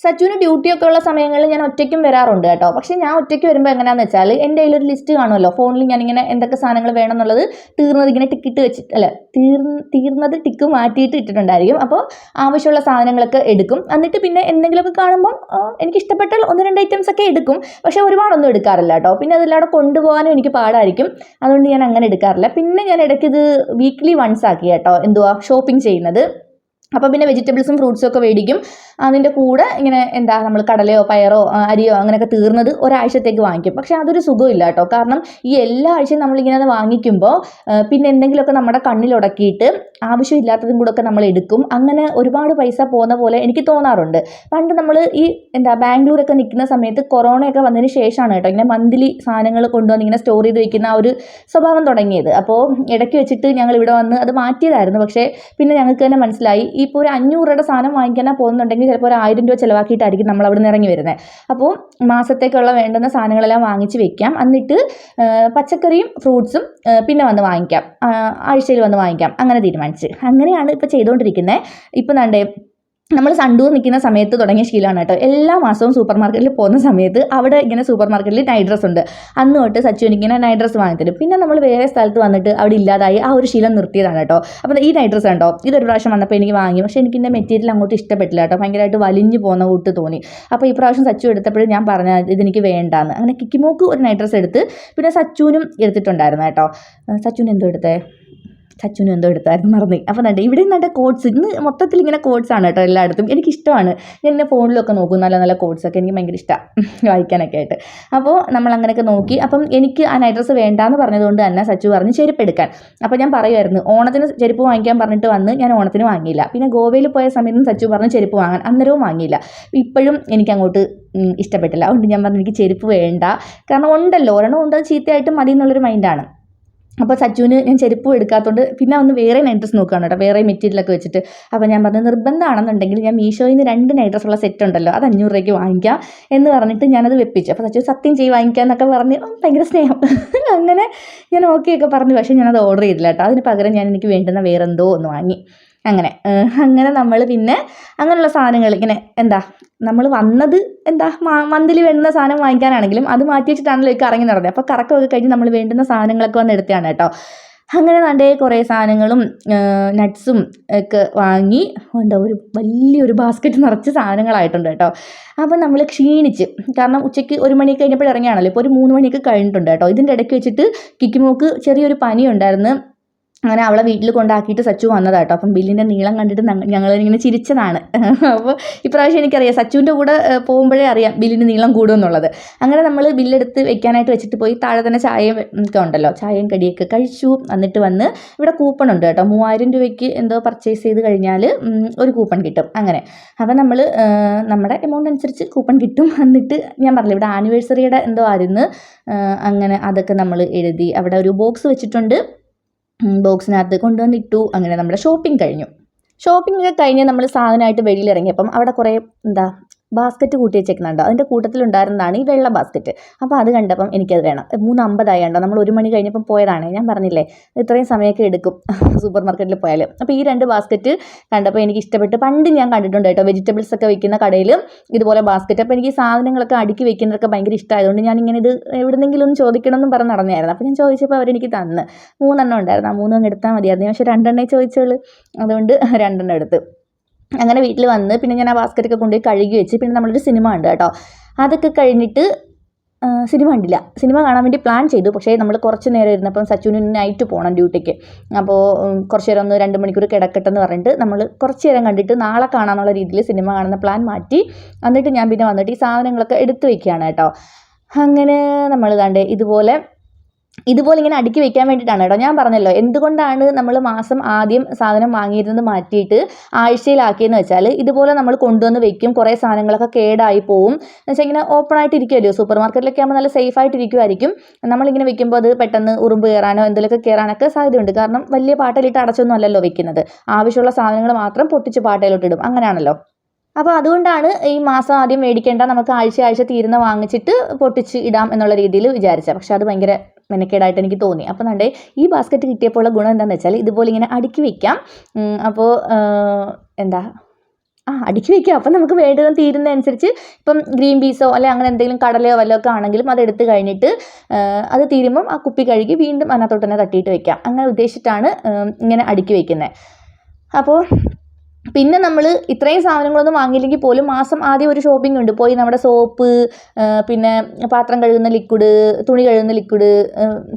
സച്ചുവിന് ഡ്യൂട്ടിയൊക്കെ ഉള്ള സമയങ്ങളിൽ ഞാൻ ഒറ്റയ്ക്കും വരാറുണ്ട് കേട്ടോ. പക്ഷെ ഞാൻ ഒറ്റയ്ക്ക് വരുമ്പോൾ എങ്ങനെയാന്ന് വെച്ചാൽ എന്റെ കയ്യിലൊരു ലിസ്റ്റ് കാണുമല്ലോ. ഫോണിൽ ഞാനിങ്ങനെ എന്തൊക്കെ സാധനങ്ങൾ വേണം എന്നുള്ളത് തീർന്നത് ഇങ്ങനെ ടിക്കിട്ട് വെച്ചിട്ട് അല്ല തീർന്ന് തീർന്നത് ടിക്ക് മാറ്റിയിട്ട് ഇട്ടിട്ടുണ്ടായിരിക്കും. അപ്പോൾ ആവശ്യമുള്ള സാധനങ്ങളൊക്കെ എടുക്കും. എന്നിട്ട് പിന്നെ എന്തെങ്കിലുമൊക്കെ കാണുമ്പോൾ എനിക്ക് ഇഷ്ടപ്പെട്ട ഒന്ന് രണ്ട് ഐറ്റംസ് ഒക്കെ എടുക്കും. പക്ഷേ ഒരുപാടൊന്നും എടുക്കാറില്ല കേട്ടോ. പിന്നെ അതിലൂടെ കൊണ്ടുപോകാനും എനിക്ക് പാടായിരിക്കും. അതുകൊണ്ട് ഞാൻ അങ്ങനെ എടുക്കാറില്ല. പിന്നെ ഞാൻ ഇടയ്ക്ക് ഇത് വീക്ക്ലി വൺസ് ആക്കി കേട്ടോ. എന്തുവാ? ഷോപ്പിംഗ് ചെയ്യുന്നത്. അപ്പോൾ പിന്നെ വെജിറ്റബിൾസും ഫ്രൂട്ട്സും ഒക്കെ മേടിക്കും. അതിന്റെ കൂടെ ഇങ്ങനെ എന്താ നമ്മൾ കടലയോ പയറോ അരിയോ അങ്ങനെയൊക്കെ തീർന്നത് ഒരാഴ്ചത്തേക്ക് വാങ്ങിക്കും. പക്ഷേ അതൊരു സുഖമില്ല കേട്ടോ. കാരണം ഈ എല്ലാ ആഴ്ചയും നമ്മളിങ്ങനെ വാങ്ങിക്കുമ്പോൾ പിന്നെ എന്തെങ്കിലുമൊക്കെ നമ്മുടെ കണ്ണിലുടക്കിയിട്ട് ആവശ്യമില്ലാത്തതും കൂടെ ഒക്കെ നമ്മൾ എടുക്കും. അങ്ങനെ ഒരുപാട് പൈസ പോകുന്ന പോലെ എനിക്ക് തോന്നാറുണ്ട്. പണ്ട് നമ്മൾ ഈ എന്താ ബാംഗ്ലൂരൊക്കെ നിൽക്കുന്ന സമയത്ത് കൊറോണയൊക്കെ വന്നതിന് ശേഷമാണ് കേട്ടോ ഇങ്ങനെ മന്ത്ലി സാധനങ്ങൾ കൊണ്ടുവന്ന് ഇങ്ങനെ സ്റ്റോർ ചെയ്ത് വയ്ക്കുന്ന ആ ഒരു സ്വഭാവം തുടങ്ങിയത്. അപ്പോൾ ഇടയ്ക്ക് വെച്ചിട്ട് ഞങ്ങൾ ഇവിടെ വന്ന് അത് മാറ്റിയതായിരുന്നു. പക്ഷേ പിന്നെ ഞങ്ങൾക്ക് തന്നെ മനസ്സിലായി. ഇപ്പോൾ ഒരു അഞ്ഞൂറ് സാധനം വാങ്ങിക്കാനാ പോകുന്നുണ്ടെങ്കിൽ ചിലപ്പോൾ ഒരു ആയിരം രൂപ ചിലവാക്കിയിട്ടായിരിക്കും നമ്മൾ അവിടെ നിന്ന് ഇറങ്ങി വരുന്നത്. അപ്പോൾ മാസത്തേക്കുള്ള വേണ്ടുന്ന സാധനങ്ങളെല്ലാം വാങ്ങിച്ച് വെക്കാം. എന്നിട്ട് പച്ചക്കറിയും ഫ്രൂട്ട്സും പിന്നെ വന്ന് വാങ്ങിക്കാം. ആഴ്ചയിൽ വന്ന് വാങ്ങിക്കാം. അങ്ങനെ തീരുമാനിച്ച്. അങ്ങനെയാണ് ഇപ്പോൾ ചെയ്തുകൊണ്ടിരിക്കുന്നത്. ഇപ്പോൾ ദാണ്ടേ നമ്മൾ സണ്ടൂർ നിൽക്കുന്ന സമയത്ത് തുടങ്ങിയ ശീലമാണ് കേട്ടോ. എല്ലാ മാസവും സൂപ്പർ മാർക്കറ്റിൽ പോകുന്ന സമയത്ത് അവിടെ ഇങ്ങനെ സൂപ്പർ മാർക്കറ്റിൽ നൈറ്റ് ഡ്രസ്സ് ഉണ്ട്. അന്ന് തൊട്ട് സച്ചു എനിക്കിങ്ങനെ നൈറ്റ് ഡ്രസ്സ് വാങ്ങിത്തരും പിന്നെ നമ്മൾ വേറെ സ്ഥലത്ത് വന്നിട്ട് അവിടെ ഇല്ലാതായി ആ ഒരു ശീലം നിർത്തിയതാണ് കേട്ടോ. അപ്പോൾ ഈ നൈറ്റ് ഡ്രസ്സ് കണ്ടോ? ഇതൊരു പ്രാവശ്യം വന്നപ്പോൾ എനിക്ക് വാങ്ങി. പക്ഷേ എനിക്ക് എന്റെ മെറ്റീരിയൽ അങ്ങോട്ട് ഇഷ്ടപ്പെട്ടില്ല കേട്ടോ. ഭയങ്കരമായിട്ട് വലിഞ്ഞു പോകുന്ന കൂട്ട് തോന്നി. അപ്പോൾ ഈ പ്രാവശ്യം സച്ചു എടുത്തപ്പോഴും ഞാൻ പറഞ്ഞ ഇതെനിക്ക് വേണ്ടാന്ന്. അങ്ങനെ കിക്കിമോക്ക് ഒരു നൈറ്റ് ഡ്രസ്സ് എടുത്ത് പിന്നെ സച്ചുവിനും എടുത്തിട്ടുണ്ടായിരുന്നു കേട്ടോ. സച്ചുവിന് എന്തോ എടുത്തേ? സച്ചുനും എന്തോ എടുത്തായിരുന്നു മറന്നു അപ്പോൾ കണ്ടേ ഇവിടെ നല്ല കോഡ്സ് ഇന്ന് മൊത്തത്തിൽ ഇങ്ങനെ കോഡ്സ് ആണ് കേട്ടോ എല്ലായിടത്തും. എനിക്കിഷ്ടമാണ് ഞാൻ എന്റെ ഫോണിലൊക്കെ നോക്കും നല്ല നല്ല കോഡ്സ് ഒക്കെ എനിക്ക് ഭയങ്കര ഇഷ്ടമാണ് വായിക്കാനൊക്കെ ആയിട്ട്. അപ്പോൾ നമ്മൾ അങ്ങനെയൊക്കെ നോക്കി. അപ്പം എനിക്ക് ആ നൈറ്റ് ഡ്രസ്സ് വേണ്ടാന്ന് പറഞ്ഞതുകൊണ്ട് തന്നെ സച്ചു പറഞ്ഞ് ചെരുപ്പ് എടുക്കാൻ. അപ്പോൾ ഞാൻ പറയുമായിരുന്നു ഓണത്തിന് ചെരുപ്പ് വാങ്ങിക്കാൻ പറഞ്ഞിട്ട് വന്ന് ഞാൻ ഓണത്തിന് വാങ്ങിയില്ല. പിന്നെ ഗോവയിൽ പോയ സമയത്തും സച്ചു പറഞ്ഞ് ചെരുപ്പ് വാങ്ങാൻ അന്നേരവും വാങ്ങിയില്ല. ഇപ്പോഴും എനിക്ക് അങ്ങോട്ട് ഇഷ്ടപ്പെട്ടില്ല. അതുകൊണ്ട് ഞാൻ പറഞ്ഞു എനിക്ക് ചെരുപ്പ് വേണ്ട. കാരണം ഉണ്ടല്ലോ ഒരെണ്ണം ഉണ്ട് ചീത്തയായിട്ട് മതി എന്നുള്ളൊരു മൈൻഡാണ് അപ്പോൾ സച്ചുവിന് ഞാൻ ചെരുപ്പും എടുക്കാത്തതുകൊണ്ട് പിന്നെ ഒന്ന് വേറെ നൈറ്റ് ഡ്രസ്സ് നോക്കുകയാണ് കേട്ടോ. വേറെ മെറ്റീരിയലൊക്കെ വെച്ചിട്ട്. അപ്പോൾ ഞാൻ പറഞ്ഞു നിർബന്ധമാണെന്നുണ്ടെങ്കിൽ ഞാൻ മീഷോയിൽ നിന്ന് രണ്ട് നൈറ്റ് ഡ്രസ്സുള്ള സെറ്റ് ഉണ്ടല്ലോ. അത് അഞ്ഞൂറ് രൂപയ്ക്ക് വാങ്ങിക്കാം. എന്ന് പറഞ്ഞിട്ട് ഞാനത് വെപ്പിച്ചു. അപ്പോൾ സച്ചു സത്യം ചെയ്ത് വാങ്ങിക്കാം എന്നൊക്കെ പറഞ്ഞ് ഭയങ്കര സ്നേഹം. അങ്ങനെ ഞാൻ ഓക്കെ ഒക്കെ പറഞ്ഞു. പക്ഷേ ഞാനത് ഓർഡർ ചെയ്തില്ല കേട്ടോ. അതിന് പകരം ഞാൻ എനിക്ക് വേണ്ടുന്ന വേറെന്തോ ഒന്ന് വാങ്ങി. അങ്ങനെ അങ്ങനെ നമ്മൾ പിന്നെ അങ്ങനെയുള്ള സാധനങ്ങൾ ഇങ്ങനെ എന്താ നമ്മൾ വന്നത് എന്താ മന്തിൽ വേണ്ടുന്ന സാധനം വാങ്ങിക്കാനാണെങ്കിലും അത് മാറ്റി വെച്ചിട്ടാണല്ലോ ഈ കറങ്ങി നടന്നത് അപ്പോൾ കറക്കമൊക്കെ കഴിഞ്ഞ് നമ്മൾ വേണ്ടുന്ന സാധനങ്ങളൊക്കെ വന്ന് എടുത്തതാണ് കേട്ടോ. അങ്ങനെ നണ്ടേ കുറേ സാധനങ്ങളും നട്ട്സും ഒക്കെ വാങ്ങി എന്താ ഒരു വലിയൊരു ബാസ്ക്കറ്റ് നിറച്ച് സാധനങ്ങളായിട്ടുണ്ട് കേട്ടോ. അപ്പം നമ്മൾ ക്ഷീണിച്ച് കാരണം ഉച്ചയ്ക്ക് ഒരു മണി കഴിഞ്ഞപ്പോൾ ഇറങ്ങിയാണല്ലോ ഇപ്പോൾ ഒരു മൂന്ന് മണിയൊക്കെ കഴിഞ്ഞിട്ടുണ്ട് കേട്ടോ. ഇതിന്റെ ഇടയ്ക്ക് വെച്ചിട്ട് കിക്കിമോക്ക് ചെറിയൊരു പനി ഉണ്ടായിരുന്നു അങ്ങനെ അവളെ വീട്ടിൽ കൊണ്ടാക്കിയിട്ട് സച്ചു വന്നതാണ് കേട്ടോ അപ്പം ബില്ലിന്റെ നീളം കണ്ടിട്ട് ഞങ്ങൾ ഇങ്ങനെ ചിരിച്ചതാണ്. അപ്പോൾ ഇപ്രാവശ്യം എനിക്കറിയാം സച്ചുവിന്റെ കൂടെ പോകുമ്പോഴേ അറിയാം ബില്ലിന്റെ നീളം കൂടുമെന്നുള്ളത്. അങ്ങനെ നമ്മൾ ബില്ലെടുത്ത് വെക്കാനായിട്ട് വെച്ചിട്ട് പോയി താഴെ തന്നെ ചായയും ഒക്കെ ഉണ്ടല്ലോ. ചായയും കടിയൊക്കെ കഴിച്ചു. എന്നിട്ട് വന്ന് ഇവിടെ കൂപ്പൺ ഉണ്ട് കേട്ടോ മൂവായിരം രൂപയ്ക്ക് എന്തോ പർച്ചേസ് ചെയ്ത് കഴിഞ്ഞാൽ ഒരു കൂപ്പൺ കിട്ടും. അങ്ങനെ. അപ്പം നമ്മൾ നമ്മുടെ എമൗണ്ട് അനുസരിച്ച് കൂപ്പൺ കിട്ടും. എന്നിട്ട് ഞാൻ പറഞ്ഞില്ല ഇവിടെ ആനിവേഴ്സറിയുടെ എന്തോ ആയിരുന്നു. അങ്ങനെ അതൊക്കെ നമ്മൾ എഴുതി. അവിടെ ഒരു ബോക്സ് വെച്ചിട്ടുണ്ട്. ബോക്സിനകത്ത് കൊണ്ടുവന്നിട്ടു. അങ്ങനെ നമ്മുടെ ഷോപ്പിംഗ് കഴിഞ്ഞു. ഷോപ്പിംഗ് ഒക്കെ കഴിഞ്ഞ് നമ്മൾ സാധനമായിട്ട് വെളിയിലിറങ്ങിയപ്പം അവിടെ കുറേ എന്താ ബാസ്ക്കറ്റ് കൂട്ടി വെച്ചേക്കുന്നുണ്ട്. അതിന്റെ കൂട്ടത്തിലുണ്ടായിരുന്നതാണ് ഈ വെള്ള ബാസ്ക്കറ്റ് അപ്പോൾ അത് കണ്ടപ്പം എനിക്കത് വേണം. മൂന്ന് അമ്പതായി കണ്ടോ നമ്മൾ ഒരു മണി കഴിഞ്ഞപ്പം പോയതാണ്. ഞാൻ പറഞ്ഞില്ലേ ഇത്രയും സമയമൊക്കെ എടുക്കും സൂപ്പർ മാർക്കറ്റിൽ പോയാൽ. അപ്പോൾ ഈ രണ്ട് ബാസ്ക്കറ്റ് കണ്ടപ്പോൾ എനിക്ക് ഇഷ്ടപ്പെട്ട്. പണ്ട് ഞാൻ കണ്ടിട്ടുണ്ട് കേട്ടോ വെജിറ്റബിൾസ് ഒക്കെ വെക്കുന്ന കടയിൽ ഇതുപോലെ ബാസ്ക്കറ്റ് അപ്പോൾ എനിക്ക് സാധനങ്ങളൊക്കെ അടുക്കി വെക്കുന്നതൊക്കെ ഭയങ്കര ഇഷ്ടമായതുകൊണ്ട് ഞാൻ ഇങ്ങനെ ഇത് എവിടെന്നെങ്കിലും ഒന്ന് ചോദിക്കണമെന്നും പറഞ്ഞ് നടന്നായിരുന്നു. അപ്പോൾ ഞാൻ ചോദിച്ചപ്പോൾ അവരെനിക്ക് തന്ന്. മൂന്നെണ്ണം ഉണ്ടായിരുന്നു. ആ മൂന്നെണ്ണം എടുത്താൽ മതിയായിരുന്നു. പക്ഷേ രണ്ടെണ്ണേ ചോദിച്ചോളൂ അതുകൊണ്ട് രണ്ടെണ്ണം എടുത്ത്. അങ്ങനെ വീട്ടിൽ വന്ന് പിന്നെ ഞാൻ ആ ബാസ്ക്കറ്റൊക്കെ കൊണ്ടുപോയി കഴുകി വെച്ച് പിന്നെ നമ്മളൊരു സിനിമ ഉണ്ട് കേട്ടോ. അതൊക്കെ കഴിഞ്ഞിട്ട് സിനിമ കണ്ടില്ല. സിനിമ കാണാൻ വേണ്ടി പ്ലാൻ ചെയ്തു. പക്ഷേ നമ്മൾ കുറച്ച് നേരം ഇരുന്നപ്പം സച്ചുവിന് നൈറ്റ് പോകണം ഡ്യൂട്ടിക്ക് അപ്പോൾ കുറച്ച് നേരം ഒന്ന് രണ്ട് മണിക്കൂർ കിടക്കട്ടെ എന്ന് പറഞ്ഞിട്ട് നമ്മൾ കുറച്ച് നേരം കണ്ടിട്ട് നാളെ കാണാമെന്നുള്ള രീതിയിൽ സിനിമ കാണുന്ന പ്ലാൻ മാറ്റി എന്നിട്ട് ഞാൻ പിന്നെ വന്നിട്ട് ഈ സാധനങ്ങളൊക്കെ എടുത്തു വയ്ക്കുകയാണ് കേട്ടോ. അങ്ങനെ നമ്മൾ കണ്ടേ ഇതുപോലെ ഇതുപോലെ ഇങ്ങനെ അടുക്കി വെക്കാൻ വേണ്ടിയിട്ടാണ് കേട്ടോ. ഞാൻ പറഞ്ഞല്ലോ എന്തുകൊണ്ടാണ് നമ്മൾ മാസം ആദ്യം സാധനം വാങ്ങിയിരുന്നത് മാറ്റിയിട്ട് ആഴ്ചയിലാക്കിയെന്ന് വെച്ചാൽ ഇതുപോലെ നമ്മൾ കൊണ്ടുവന്ന് വെക്കും കുറേ സാധനങ്ങളൊക്കെ കേടായി പോവും. എന്ന് വെച്ചാൽ ഇങ്ങനെ ഓപ്പൺ ആയിട്ട് ഇരിക്കുമല്ലോ സൂപ്പർ മാർക്കറ്റിലൊക്കെ ആകുമ്പോൾ നല്ല സേഫ് ആയിട്ട് ഇരിക്കുമായിരിക്കും നമ്മളിങ്ങനെ വെക്കുമ്പോൾ അത് പെട്ടെന്ന് ഉറുമ്പ് കയറാനോ എന്തെങ്കിലുമൊക്കെ കയറാനൊക്കെ സാധ്യതയുണ്ട്. കാരണം വലിയ പാട്ടയിലിട്ട് അടച്ചൊന്നും അല്ലല്ലോ വെക്കുന്നത്. ആവശ്യമുള്ള സാധനങ്ങൾ മാത്രം പൊട്ടിച്ച് പാട്ടയിലോട്ട് ഇടും. അങ്ങനെയാണല്ലോ. അപ്പോൾ അതുകൊണ്ടാണ് ഈ മാസം ആദ്യം മേടിക്കേണ്ട നമുക്ക് ആഴ്ച ആഴ്ച തീരുന്ന വാങ്ങിച്ചിട്ട് പൊട്ടിച്ച് ഇടാം എന്നുള്ള രീതിയിൽ വിചാരിച്ചത്. പക്ഷെ അത് ഭയങ്കര മെനക്കേടായിട്ട് എനിക്ക് തോന്നി. അപ്പോൾ നണ്ടേ ഈ ബാസ്ക്കറ്റ് കിട്ടിയപ്പോൾ ഉള്ള ഗുണം എന്താണെന്ന് വെച്ചാൽ ഇതുപോലെ ഇങ്ങനെ അടുക്കി വെക്കാം. അപ്പോൾ എന്താ? ആ അടുക്കി വെക്കാം. അപ്പം നമുക്ക് വേണ്ടത് തീരുന്നതനുസരിച്ച് ഇപ്പം ഗ്രീൻ പീസോ അല്ലെങ്കിൽ അങ്ങനെ എന്തെങ്കിലും കടലയോ വല്ലതും ഒക്കെ ആണെങ്കിലും അത് എടുത്ത് കഴിഞ്ഞിട്ട് അത് തീരുമ്പം ആ കുപ്പി കഴുകി വീണ്ടും അതിനകത്തോട്ട് തന്നെ തട്ടിയിട്ട് വെക്കാം. അങ്ങനെ ഉദ്ദേശിച്ചിട്ടാണ് ഇങ്ങനെ അടുക്കി വെക്കുന്നത്. അപ്പോൾ പിന്നെ നമ്മൾ ഇത്രയും സാധനങ്ങളൊന്നും വാങ്ങിയില്ലെങ്കിൽ പോലും മാസം ആദ്യം ഒരു ഷോപ്പിംഗ് ഉണ്ട്. പോയി നമ്മുടെ സോപ്പ് പിന്നെ പാത്രം കഴുകുന്ന ലിക്വിഡ് തുണി കഴുകുന്ന ലിക്വിഡ്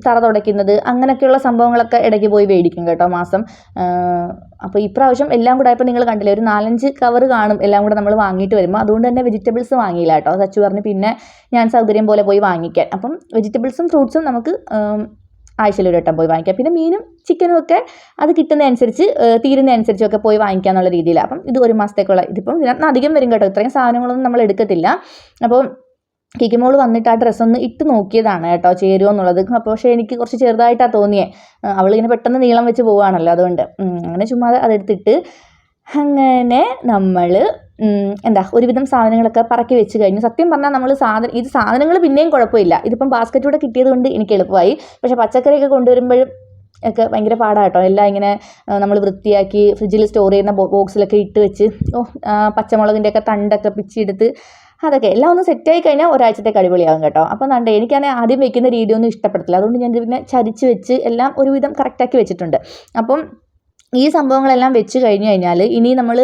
തറ തുടയ്ക്കുന്നത് അങ്ങനെയൊക്കെയുള്ള സംഭവങ്ങളൊക്കെ ഇടയ്ക്ക് പോയി മേടിക്കും കേട്ടോ മാസം. അപ്പോൾ ഇപ്രാവശ്യം എല്ലാം കൂടെ ആയപ്പോൾ നിങ്ങൾ കണ്ടില്ലേ ഒരു നാലഞ്ച് കവർ കാണും എല്ലാം കൂടെ നമ്മൾ വാങ്ങിയിട്ട് വരുമ്പോൾ അതുകൊണ്ട് തന്നെ വെജിറ്റബിൾസ് വാങ്ങിയില്ല കേട്ടോ. സച്ചു പറഞ്ഞ് പിന്നെ ഞാൻ സൗകര്യം പോലെ പോയി വാങ്ങിക്കാൻ. അപ്പം വെജിറ്റബിൾസും ഫ്രൂട്ട്സും നമുക്ക് ആഴ്ചയിൽ ഒരു വട്ടം പോയി വാങ്ങിക്കാം. പിന്നെ മീനും ചിക്കനും ഒക്കെ അത് തീരുന്നതനുസരിച്ചും ഒക്കെ പോയി വാങ്ങിക്കുക എന്നുള്ള രീതിയിലാണ് അപ്പം ഇത് ഒരു മാസത്തേക്കുള്ള ഇതിപ്പം ഇതിനകത്ത് അധികം വരും കേട്ടോ. ഇത്രയും സാധനങ്ങളൊന്നും നമ്മൾ എടുക്കത്തില്ല. അപ്പോൾ കിക്കിമോൾ വന്നിട്ട് ആ ഡ്രസ്സ് ഒന്ന് ഇട്ട് നോക്കിയതാണ് കേട്ടോ ചേരുമോ എന്നുള്ളത്. അപ്പോൾ പക്ഷേ എനിക്ക് കുറച്ച് ചെറുതായിട്ടാണ് തോന്നിയേ. അവളിങ്ങനെ പെട്ടെന്ന് നീളം വെച്ച് പോവുകയാണല്ലോ അതുകൊണ്ട്. അങ്ങനെ ചുമ്മാ അതെടുത്തിട്ട് അങ്ങനെ നമ്മൾ എന്താ ഒരുവിധം സാധനങ്ങളൊക്കെ പറക്കി വെച്ച് കഴിഞ്ഞു. സത്യം പറഞ്ഞാൽ നമ്മൾ സാധനം ഇത് സാധനങ്ങൾ പിന്നെയും കുഴപ്പമില്ല. ഇതിപ്പം ബാസ്ക്കറ്റൂടെ കിട്ടിയത് കൊണ്ട് എനിക്ക് എളുപ്പമായി. പക്ഷേ പച്ചക്കറിയൊക്കെ കൊണ്ടുവരുമ്പോഴും ഒക്കെ ഭയങ്കര പാടാട്ടോ എല്ലാം ഇങ്ങനെ നമ്മൾ വൃത്തിയാക്കി ഫ്രിഡ്ജിൽ സ്റ്റോർ ചെയ്യുന്ന ബോക്സിലൊക്കെ ഇട്ട് വെച്ച് ഓ പച്ചമുളകിന്റെയൊക്കെ തണ്ടൊക്കെ പിച്ചിയെടുത്ത് അതൊക്കെ എല്ലാം ഒന്ന് സെറ്റായി കഴിഞ്ഞാൽ ഒരാഴ്ചത്തേക്ക് അടിപൊളിയാകും കേട്ടോ. അപ്പോൾ നണ്ട് എനിക്കാണെങ്കിൽ ആദ്യം വെക്കുന്ന രീതി ഒന്നും ഇഷ്ടപ്പെടത്തില്ല. അതുകൊണ്ട് ഞാൻ പിന്നെ ചരിച്ച് വെച്ച് എല്ലാം ഒരുവിധം കറക്റ്റാക്കി വെച്ചിട്ടുണ്ട്. അപ്പം ഈ സംഭവങ്ങളെല്ലാം വെച്ച് കഴിഞ്ഞ് കഴിഞ്ഞാൽ ഇനി നമ്മൾ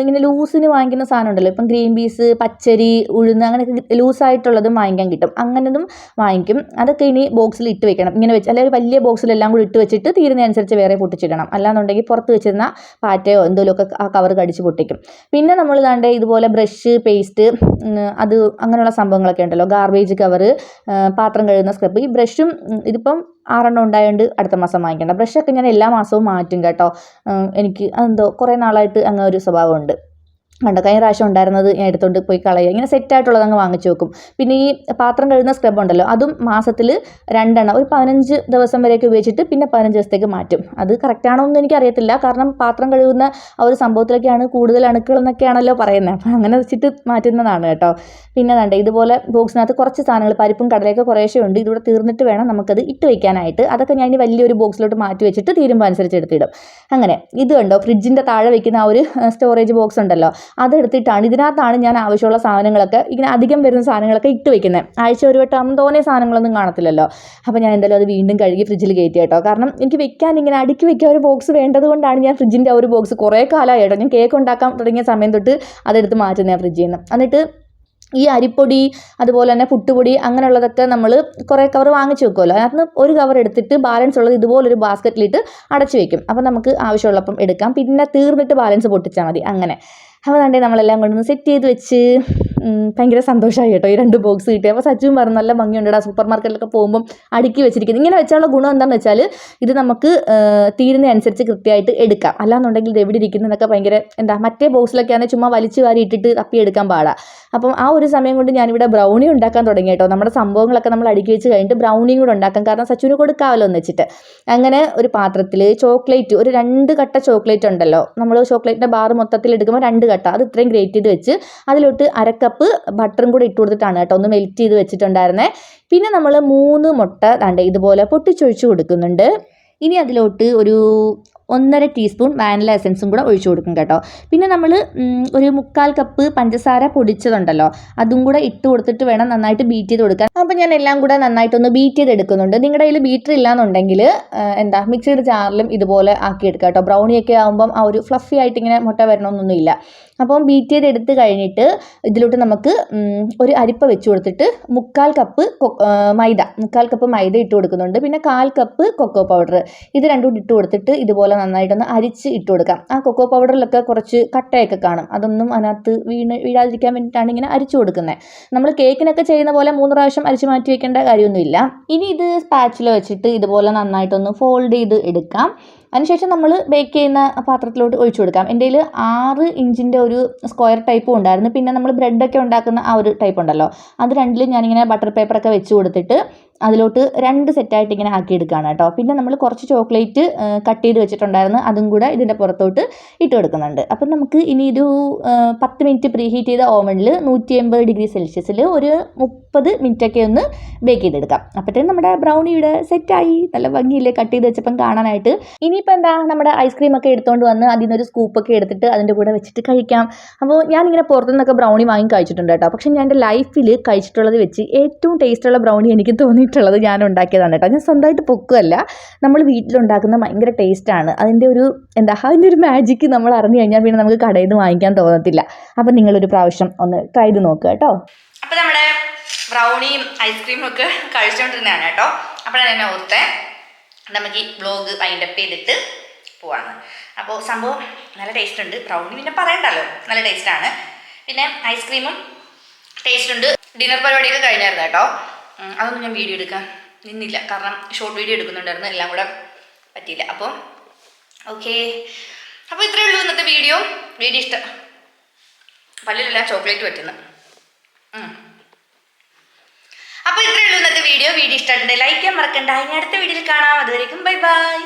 ഇങ്ങനെ ലൂസിന് വാങ്ങിക്കുന്ന സാധനം ഉണ്ടല്ലോ ഇപ്പം ഗ്രീൻ പീസ് പച്ചരി ഉഴുന്ന് അങ്ങനെയൊക്കെ ലൂസായിട്ടുള്ളതും വാങ്ങിക്കാൻ കിട്ടും. അങ്ങനതും വാങ്ങിക്കും. അതൊക്കെ ഇനി ബോക്സിൽ ഇട്ട് വെക്കണം. ഇങ്ങനെ വെച്ച് അല്ലെങ്കിൽ വലിയ ബോക്സിലെല്ലാം കൂടി ഇട്ട് വെച്ചിട്ട് തീരുന്നതനുസരിച്ച് വേറെ പൊട്ടിച്ചിടണം. അല്ലാന്നുണ്ടെങ്കിൽ പുറത്ത് വെച്ചിരുന്ന പാറ്റയോ എന്തെങ്കിലുമൊക്കെ ആ കവർ കടിച്ച് പൊട്ടിക്കും. പിന്നെ നമ്മൾ ദാണ്ട് ഇതുപോലെ ബ്രഷ് പേസ്റ്റ് അത് അങ്ങനെയുള്ള സംഭവങ്ങളൊക്കെ ഉണ്ടല്ലോ. ഗാർബേജ് കവറ് പാത്രം കഴുകുന്ന സ്ക്രബ്. ഈ ബ്രഷും ഇതിപ്പം ആറെണ്ണം ഉണ്ടായതുകൊണ്ട് അടുത്ത മാസം വാങ്ങിക്കേണ്ട ബ്രഷൊക്കെ ഞാൻ എല്ലാ മാസവും മാറ്റും കേട്ടോ. എനിക്ക് അതെന്തോ കുറേ നാളായിട്ട് അങ്ങ് ഒരു സ്വഭാവമുണ്ട്. കണ്ട? കഴിഞ്ഞ പ്രാവശ്യം ഉണ്ടായിരുന്നത് ഞാൻ എടുത്തുകൊണ്ട് പോയി കളയുക. ഇങ്ങനെ സെറ്റായിട്ടുള്ളത് അങ്ങ് വാങ്ങിച്ചു വെക്കും. പിന്നെ ഈ പാത്രം കഴുകുന്ന സ്ക്രബ് ഉണ്ടല്ലോ അതും മാസത്തിൽ രണ്ടെണ്ണം. ഒരു പതിനഞ്ച് ദിവസം വരെയൊക്കെ ഉപയോഗിച്ചിട്ട് പിന്നെ പതിനഞ്ച് ദിവസത്തേക്ക് മാറ്റും. അത് കറക്റ്റാണോ എന്ന് എനിക്കറിയത്തില്ല കാരണം പാത്രം കഴുകുന്ന ആ ഒരു സംഭവത്തിലൊക്കെയാണ് കൂടുതൽ അണുക്കൾ എന്നൊക്കെയാണല്ലോ പറയുന്നത്. അപ്പം അങ്ങനെ വെച്ചിട്ട് മാറ്റുന്നതാണ് കേട്ടോ. പിന്നെ വേണ്ട ഇതുപോലെ ബോക്സിനകത്ത് കുറച്ച് സാധനങ്ങൾ പരിപ്പും കടലയൊക്കെ കുറേശ്ശേ ഉണ്ട്. ഇതിവിടെ തീർന്നിട്ട് വേണം നമുക്കത് ഇട്ട് വെക്കാനായിട്ട്. അതൊക്കെ ഞാൻ ഇനി വലിയൊരു ബോക്സിലോട്ട് മാറ്റി വെച്ചിട്ട് തീരുമ്പോൾ അനുസരിച്ച് എടുത്തിടും. അങ്ങനെ ഇത് കണ്ടോ ഫ്രിഡ്ജിന്റെ താഴെ വെക്കുന്ന ആ ഒരു സ്റ്റോറേജ് ബോക്സ് ഉണ്ടല്ലോ. അതെടുത്തിട്ടാണ് ഇതിനകത്താണ് ഞാൻ ആവശ്യമുള്ള സാധനങ്ങളൊക്കെ ഇങ്ങനെ അധികം വരുന്ന സാധനങ്ങളൊക്കെ ഇട്ട് വെക്കുന്നത് ആഴ്ച ഒരു വട്ടം തോനെ സാധനങ്ങളൊന്നും കാണത്തില്ലല്ലോ. അപ്പോൾ ഞാൻ എന്തായാലും അത് വീണ്ടും കഴുകി ഫ്രിഡ്ജിൽ കയറ്റി കേട്ടോ. കാരണം എനിക്ക് വെക്കാൻ ഇങ്ങനെ അടുക്കി വെക്കാൻ ഒരു ബോക്സ് വേണ്ടതുകൊണ്ടാണ് ഞാൻ ഫ്രിഡ്ജിന്റെ ആ ഒരു ബോക്സ് കുറേ കാലമായി കേട്ടോ ഞാൻ കേക്ക് ഉണ്ടാക്കാൻ തുടങ്ങിയ സമയം തൊട്ട് അതെടുത്ത് മാറ്റുന്നത് ഫ്രിഡ്ജിൽ നിന്ന്. എന്നിട്ട് ഈ അരിപ്പൊടി അതുപോലെ തന്നെ പുട്ടുപൊടി അങ്ങനെയുള്ളതൊക്കെ നമ്മൾ കുറേ കവർ വാങ്ങിച്ച് വെക്കുമല്ലോ അതിനകത്ത് ഒരു കവർ എടുത്തിട്ട് ബാലൻസ് ഉള്ളത് ഇതുപോലൊരു ബാസ്ക്കറ്റിലിട്ട് അടച്ചു വെക്കും. അപ്പോൾ നമുക്ക് ആവശ്യമുള്ളപ്പം എടുക്കാം. പിന്നെ തീർന്നിട്ട് ബാലൻസ് പൊട്ടിച്ചാൽ മതി. അങ്ങനെ. അപ്പോൾ കണ്ടേ നമ്മളെല്ലാം കൊണ്ടൊന്ന് സെറ്റ് ചെയ്ത് വെച്ച്. ഭയങ്കര സന്തോഷമായി കേട്ടോ. ഈ രണ്ട് ബോക്സ് കിട്ടി. അപ്പോൾ സച്ചുവും പറഞ്ഞു നല്ല ഭംഗിയുണ്ടടാ. സൂപ്പർ മാർക്കറ്റിലൊക്കെ പോകുമ്പം അടുക്കി വെച്ചിരിക്കുന്നത് ഇങ്ങനെ വെച്ചാലുള്ള ഗുണം എന്താണെന്ന് വെച്ചാൽ ഇത് നമുക്ക് തീരുന്ന അനുസരിച്ച് കൃത്യമായിട്ട് എടുക്കാം. അല്ലാന്നുണ്ടെങ്കിൽ ഇത് എവിടെ ഇരിക്കുന്നതൊക്കെ ഭയങ്കര എന്താ മറ്റേ ബോക്സിലൊക്കെ ചുമ്മാ വലിച്ചു വാരി ഇട്ടിട്ട് തപ്പി എടുക്കാൻ പാടാ. അപ്പം ആ ഒരു സമയം കൊണ്ട് ഞാനിവിടെ ബ്രൗണി ഉണ്ടാക്കാൻ തുടങ്ങി കേട്ടോ. നമ്മുടെ സംഭവങ്ങളൊക്കെ നമ്മൾ അടുക്കി വെച്ച് കഴിഞ്ഞിട്ട് ബ്രൗണിയും കൂടെ ഉണ്ടാക്കാം. കാരണം സച്ചുവിന് കൊടുക്കാമല്ലോ എന്ന് വെച്ചിട്ട്. അങ്ങനെ ഒരു പാത്രത്തിൽ ചോക്ലേറ്റ് ഒരു രണ്ട് കട്ട ചോക്ലേറ്റ് ഉണ്ടല്ലോ. നമ്മൾ ചോക്ലേറ്റിന്റെ ബാർ മൊത്തത്തിൽ എടുക്കുമ്പോൾ രണ്ട് കട്ട. അത് ഇത്രയും ഗ്രേറ്റ് ചെയ്ത് വെച്ച് അതിലോട്ട് അരക്കപ്പ് ബട്ടറും കൂടെ ഇട്ട് കൊടുത്തിട്ടാണ് കേട്ടോ ഒന്ന് മെൽറ്റ് ചെയ്ത് വെച്ചിട്ടുണ്ടായിരുന്നേ. പിന്നെ നമ്മൾ മൂന്ന് മുട്ട കണ്ട് ഇതുപോലെ പൊട്ടിച്ചൊഴിച്ച് കൊടുക്കുന്നുണ്ട്. ഇനി അതിലോട്ട് ഒരു ഒന്നര ടീസ്പൂൺ വാനില എസൻസും കൂടെ ഒഴിച്ചു കൊടുക്കും കേട്ടോ. പിന്നെ നമ്മൾ ഒരു മുക്കാൽ കപ്പ് പഞ്ചസാര പൊടിച്ചതുണ്ടല്ലോ അതും കൂടെ ഇട്ട് കൊടുത്തിട്ട് വേണം നന്നായിട്ട് ബീറ്റ് ചെയ്ത് കൊടുക്കാൻ. അപ്പോൾ ഞാൻ എല്ലാം കൂടെ നന്നായിട്ടൊന്ന് ബീറ്റ് ചെയ്ത് എടുക്കുന്നുണ്ട്. നിങ്ങളുടെ കയ്യിൽ ബീറ്റർ ഇല്ലാന്നുണ്ടെങ്കിൽ എന്താ മിക്സിയുടെ ജാറിലും ഇതുപോലെ ആക്കിയെടുക്കുക കേട്ടോ ബ്രൗണിയൊക്കെ ആകുമ്പം ആ ഒരു ഫ്ലഫി ആയിട്ട് ഇങ്ങനെ മുട്ട വരണമെന്നൊന്നുമില്ല അപ്പം ബീറ്റ് ചെയ്ത് എടുത്ത് കഴിഞ്ഞിട്ട് ഇതിലോട്ട് നമുക്ക് ഒരു അരിപ്പ വെച്ച് കൊടുത്തിട്ട് മുക്കാൽ കപ്പ് മൈദ മുക്കാൽ കപ്പ് മൈദ ഇട്ട് കൊടുക്കുന്നുണ്ട്. പിന്നെ കാൽ കപ്പ് കൊക്കോ പൗഡർ ഇത് രണ്ടും ഇട്ട് കൊടുത്തിട്ട് ഇതുപോലെ നന്നായിട്ടൊന്ന് അരിച്ച് ഇട്ട് കൊടുക്കാം. ആ കൊക്കോ പൗഡറിലൊക്കെ കുറച്ച് കട്ടയൊക്കെ കാണും. അതൊന്നും അതിനകത്ത് വീണ് വീഴാതിരിക്കാൻ വേണ്ടിയിട്ടാണ് ഇങ്ങനെ അരിച്ചു കൊടുക്കുന്നത്. നമ്മൾ കേക്കിനൊക്കെ ചെയ്യുന്ന പോലെ മൂന്ന് പ്രാവശ്യം അരിച്ച് മാറ്റി വെക്കേണ്ട കാര്യമൊന്നുമില്ല. ഇനി ഇത് സ്പാച്ചിൽ വെച്ചിട്ട് ഇതുപോലെ നന്നായിട്ടൊന്ന് ഫോൾഡ് ചെയ്ത് എടുക്കാം. അതിനുശേഷം നമ്മൾ ബേക്ക് ചെയ്യുന്ന പാത്രത്തിലോട്ട് ഒഴിച്ചു കൊടുക്കാം. എന്റെ കയ്യിൽ ആറ് ഇഞ്ചിന്റെ ഒരു സ്ക്വയർ ടൈപ്പും ഉണ്ടായിരുന്നു. പിന്നെ നമ്മൾ ബ്രെഡൊക്കെ ഉണ്ടാക്കുന്ന ആ ഒരു ടൈപ്പ് ഉണ്ടല്ലോ. അത് രണ്ടിലും ഞാനിങ്ങനെ ബട്ടർ പേപ്പറൊക്കെ വെച്ച് കൊടുത്തിട്ട് അതിലോട്ട് രണ്ട് സെറ്റായിട്ട് ഇങ്ങനെ ആക്കി ആക്കിയെടുക്കുകയാണ് കേട്ടോ. പിന്നെ നമ്മൾ കുറച്ച് ചോക്ലേറ്റ് കട്ട് ചെയ്ത് വെച്ചിട്ടുണ്ടായിരുന്നു. അതും കൂടെ ഇതിന്റെ പുറത്തോട്ട് ഇട്ട് കൊടുക്കുന്നുണ്ട്. അപ്പം നമുക്ക് ഇനി ഒരു പത്ത് മിനിറ്റ് പ്രീ ഹീറ്റ് ചെയ്ത ഓവനിൽ നൂറ്റി എൺപത് ഡിഗ്രി സെൽഷ്യസിൽ ഒരു മുപ്പത് മിനിറ്റൊക്കെ ഒന്ന് ബേക്ക് ചെയ്തെടുക്കാം. അപ്പോഴത്തേനും നമ്മുടെ ബ്രൗണിയുടെ സെറ്റായി നല്ല ഭംഗിയില്ലേ കട്ട് ചെയ്ത് വെച്ചപ്പം കാണാനായിട്ട്. ഇനിയിപ്പോൾ എന്താ നമ്മുടെ ഐസ്ക്രീം ഒക്കെ എടുത്തുകൊണ്ട് വന്ന് അതിൽ നിന്നൊരു സ്കൂപ്പൊക്കെ എടുത്തിട്ട് അതിന്റെ കൂടെ വെച്ചിട്ട് കഴിക്കാം. അപ്പോൾ ഞാനിങ്ങനെ പുറത്തുനിന്നൊക്കെ ബ്രൗണി വാങ്ങി കഴിച്ചിട്ടുണ്ട് കേട്ടോ. പക്ഷേ ഞാൻ എന്റെ ലൈഫിൽ കഴിച്ചിട്ടുള്ളത് വെച്ച് ഏറ്റവും ടേസ്റ്റുള്ള ബ്രൗണി എനിക്ക് തോന്നിയിട്ടുള്ളത് ഞാൻ ഉണ്ടാക്കിയതാണ് കേട്ടോ. ഞാൻ സ്വന്തമായിട്ട് പൊക്കുമല്ല നമ്മൾ വീട്ടിലുണ്ടാക്കുന്ന ഭയങ്കര ടേസ്റ്റാണ്. അതിന്റെ ഒരു എന്താ അതിന്റെ ഒരു മാജിക്ക് നമ്മൾ അറിഞ്ഞു കഴിഞ്ഞാൽ പിന്നെ നമുക്ക് കടയിൽ നിന്ന് വാങ്ങിക്കാൻ തോന്നത്തില്ല. അപ്പം നിങ്ങളൊരു പ്രാവശ്യം ഒന്ന് ട്രൈ ചെയ്ത് നോക്കുക കേട്ടോ. അപ്പം നമ്മുടെ ബ്രൗണിയും ഐസ്ക്രീമും ഒക്കെ കഴിച്ചുകൊണ്ടിരുന്നതാണ് കേട്ടോ. അപ്പോഴാണ് എന്നെ ഓർത്തെ നമുക്ക് ഈ ബ്ലോഗ് വൈൻഡപ്പ് ചെയ്തിട്ട് പോവാണ് അപ്പോൾ സംഭവം നല്ല ടേസ്റ്റ് ഉണ്ട്. ബ്രൗണി പിന്നെ പറയണ്ടല്ലോ. നല്ല ടേസ്റ്റാണ് പിന്നെ ഐസ്ക്രീമും ടേസ്റ്റ് ഉണ്ട്. ഡിന്നർ പരിപാടിയൊക്കെ കഴിഞ്ഞായിരുന്നു കേട്ടോ. അതൊന്നും ഞാൻ വീഡിയോ എടുക്കാൻ നിന്നില്ല. കാരണം ഷോർട്ട് വീഡിയോ എടുക്കുന്നുണ്ടായിരുന്നു. എല്ലാം കൂടെ പറ്റിയില്ല. അപ്പോൾ ഓക്കെ അപ്പോൾ ഇത്രയേ ഉള്ളൂ ഇന്നത്തെ വീഡിയോ വീഡിയോ ഇഷ്ടം. പല്ലിലെല്ലാം ചോക്ലേറ്റ് പറ്റുന്നു ഉം. അപ്പോൾ ഇത്രയേ ഉള്ളൂ ഇന്നത്തെ വീഡിയോ വീഡിയോ ഇഷ്ടമായിട്ടുണ്ട് ലൈക്ക് ചെയ്യാൻ മറക്കണ്ട. ഇനി അടുത്ത വീഡിയോയിൽ കാണാം. അതുവരേക്കും ബൈ ബൈ